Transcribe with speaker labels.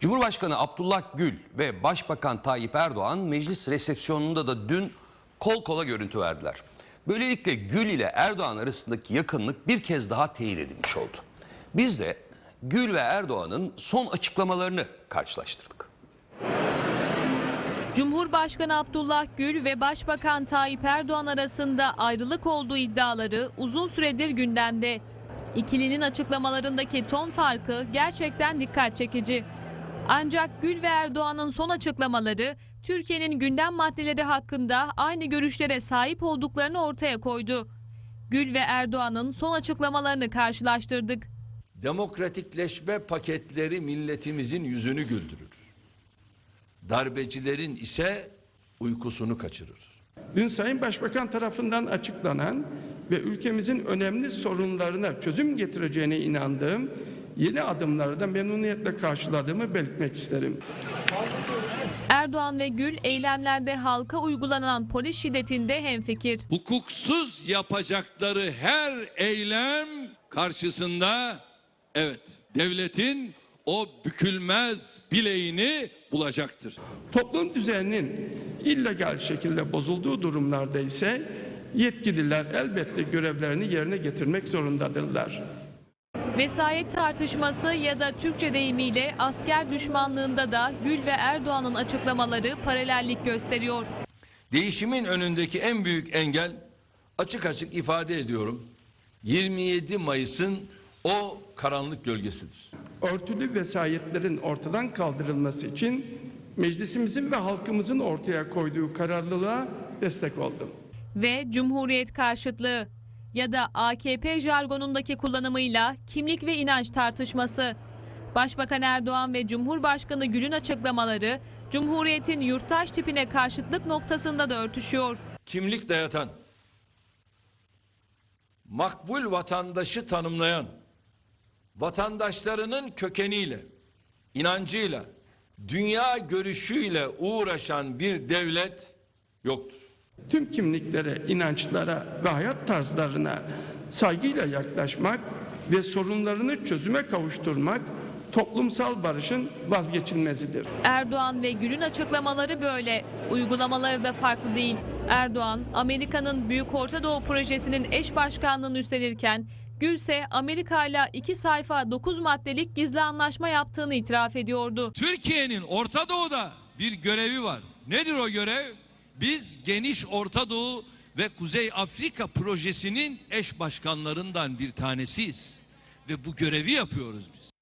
Speaker 1: Cumhurbaşkanı Abdullah Gül ve Başbakan Tayyip Erdoğan meclis resepsiyonunda da dün kol kola görüntü verdiler. Böylelikle Gül ile Erdoğan arasındaki yakınlık bir kez daha teyit edilmiş oldu. Biz de Gül ve Erdoğan'ın son açıklamalarını karşılaştırdık.
Speaker 2: Cumhurbaşkanı Abdullah Gül ve Başbakan Tayyip Erdoğan arasında ayrılık olduğu iddiaları uzun süredir gündemde. İkilinin açıklamalarındaki ton farkı gerçekten dikkat çekici. Ancak Gül ve Erdoğan'ın son açıklamaları Türkiye'nin gündem maddeleri hakkında aynı görüşlere sahip olduklarını ortaya koydu. Gül ve Erdoğan'ın son açıklamalarını karşılaştırdık.
Speaker 3: Demokratikleşme paketleri milletimizin yüzünü güldürür. Darbecilerin ise uykusunu kaçırır.
Speaker 4: Dün Sayın Başbakan tarafından açıklanan ve ülkemizin önemli sorunlarına çözüm getireceğine inandığım yeni adımları da memnuniyetle karşıladığımı belirtmek isterim.
Speaker 2: Erdoğan ve Gül eylemlerde halka uygulanan polis şiddetinde hemfikir.
Speaker 5: hukuksuz yapacakları her eylem karşısında evet devletin o bükülmez bileğini bulacaktır.
Speaker 4: Toplum düzeninin illegal şekilde bozulduğu durumlarda ise yetkililer elbette görevlerini yerine getirmek zorundadırlar.
Speaker 2: Vesayet tartışması ya da Türkçe deyimiyle asker düşmanlığında da Gül ve Erdoğan'ın açıklamaları paralellik gösteriyor.
Speaker 3: Değişimin önündeki en büyük engel açık açık ifade ediyorum. 27 Mayıs'ın o karanlık gölgesidir.
Speaker 4: Örtülü vesayetlerin ortadan kaldırılması için meclisimizin ve halkımızın ortaya koyduğu kararlılığa destek oldum.
Speaker 2: Ve Cumhuriyet karşıtlığı ya da AKP jargonundaki kullanımıyla kimlik ve inanç tartışması. Başbakan Erdoğan ve Cumhurbaşkanı Gül'ün açıklamaları Cumhuriyet'in yurttaş tipine karşıtlık noktasında da örtüşüyor.
Speaker 3: Kimlik dayatan, makbul vatandaşı tanımlayan, vatandaşlarının kökeniyle, inancıyla, dünya görüşüyle uğraşan bir devlet yoktur.
Speaker 4: Tüm kimliklere, inançlara ve hayat tarzlarına saygıyla yaklaşmak ve sorunlarını çözüme kavuşturmak toplumsal barışın vazgeçilmezidir.
Speaker 2: Erdoğan ve Gül'ün açıklamaları böyle. Uygulamaları da farklı değil. Erdoğan, Amerika'nın Büyük Orta Doğu Projesi'nin eş başkanlığını üstlenirken, Gül ise Amerika ile iki sayfa 9 maddelik gizli anlaşma yaptığını itiraf ediyordu.
Speaker 5: Türkiye'nin Orta Doğu'da bir görevi var. Nedir o görev? Biz geniş Orta Doğu ve Kuzey Afrika projesinin eş başkanlarından bir tanesiyiz. Ve bu görevi yapıyoruz biz.